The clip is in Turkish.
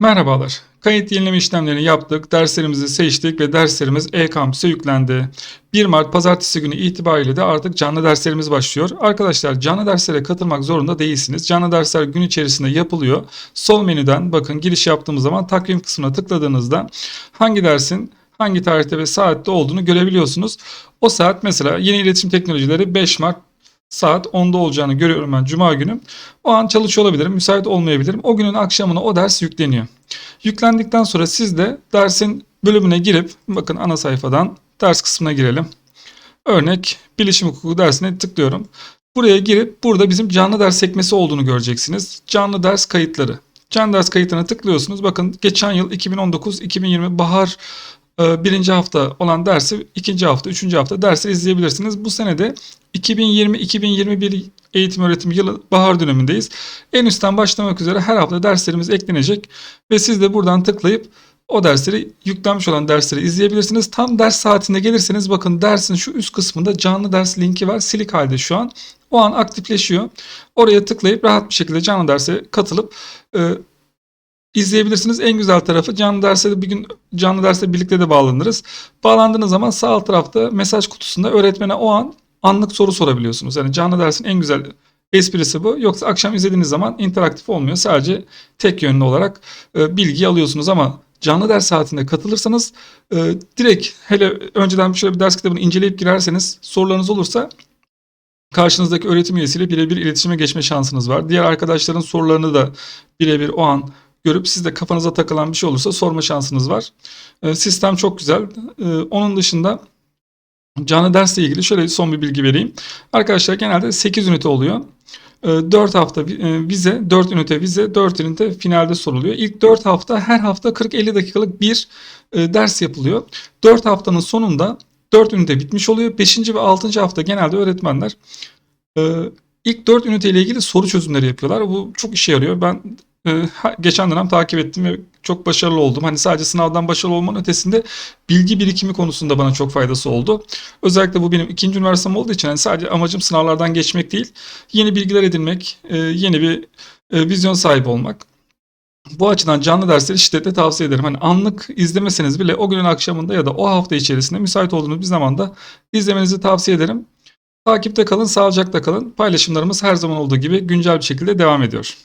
Merhabalar. Kayıt yenileme işlemlerini yaptık, derslerimizi seçtik ve derslerimiz e-kampüse yüklendi. 1 Mart pazartesi günü itibariyle de artık canlı derslerimiz başlıyor. Arkadaşlar canlı derslere katılmak zorunda değilsiniz. Canlı dersler gün içerisinde yapılıyor. Sol menüden bakın giriş yaptığımız zaman takvim kısmına tıkladığınızda hangi dersin hangi tarihte ve saatte olduğunu görebiliyorsunuz. O saat mesela yeni iletişim teknolojileri 5 Mart saat 10'da olacağını görüyorum ben cuma günü. O an çalışıyor olabilirim, müsait olmayabilirim. O günün akşamına o ders yükleniyor. Yüklendikten sonra siz de dersin bölümüne girip bakın ana sayfadan ders kısmına girelim. Örnek bilişim hukuku dersine tıklıyorum. Buraya girip burada bizim canlı ders sekmesi olduğunu göreceksiniz. Canlı ders kayıtları. Canlı ders kayıtlarına tıklıyorsunuz. Bakın geçen yıl 2019-2020 bahar e, birinci hafta olan dersi ikinci hafta, üçüncü hafta dersi izleyebilirsiniz. Bu sene de 2020-2021 eğitim öğretim yılı bahar dönemindeyiz. En üstten başlamak üzere her hafta derslerimiz eklenecek ve siz de buradan tıklayıp o dersleri yüklenmiş olan dersleri izleyebilirsiniz. Tam ders saatinde gelirseniz bakın dersin şu üst kısmında canlı ders linki var. Silik halde şu an. O an aktifleşiyor. Oraya tıklayıp rahat bir şekilde canlı derse katılıp e, izleyebilirsiniz. En güzel tarafı canlı derse de bir gün canlı derse birlikte de bağlanırız. Bağlandığınız zaman sağ alt tarafta mesaj kutusunda öğretmene o an anlık soru sorabiliyorsunuz. Yani canlı dersin en güzel esprisi bu. Yoksa akşam izlediğiniz zaman interaktif olmuyor. Sadece tek yönlü olarak e, bilgi alıyorsunuz ama canlı ders saatinde katılırsanız e, direkt hele önceden şöyle bir ders kitabını inceleyip girerseniz sorularınız olursa karşınızdaki öğretim üyesiyle birebir iletişime geçme şansınız var. Diğer arkadaşların sorularını da birebir o an görüp siz de kafanıza takılan bir şey olursa sorma şansınız var. E, sistem çok güzel. E, onun dışında canlı dersle ilgili şöyle son bir bilgi vereyim. Arkadaşlar genelde 8 ünite oluyor. 4 hafta e, vize, 4 ünite vize, 4 ünite finalde soruluyor. İlk 4 hafta her hafta 40-50 dakikalık bir e, ders yapılıyor. 4 haftanın sonunda 4 ünite bitmiş oluyor. 5. ve 6. hafta genelde öğretmenler e, ilk 4 ünite ile ilgili soru çözümleri yapıyorlar. Bu çok işe yarıyor. Ben geçen dönem takip ettim ve çok başarılı oldum. Hani sadece sınavdan başarılı olmanın ötesinde bilgi birikimi konusunda bana çok faydası oldu. Özellikle bu benim ikinci üniversitem olduğu için hani sadece amacım sınavlardan geçmek değil, yeni bilgiler edinmek, e, yeni bir e, vizyon sahibi olmak. Bu açıdan canlı dersleri şiddetle tavsiye ederim. Hani anlık izlemeseniz bile o günün akşamında ya da o hafta içerisinde müsait olduğunuz bir zamanda izlemenizi tavsiye ederim. Takipte kalın, sağlıcakla kalın. Paylaşımlarımız her zaman olduğu gibi güncel bir şekilde devam ediyor.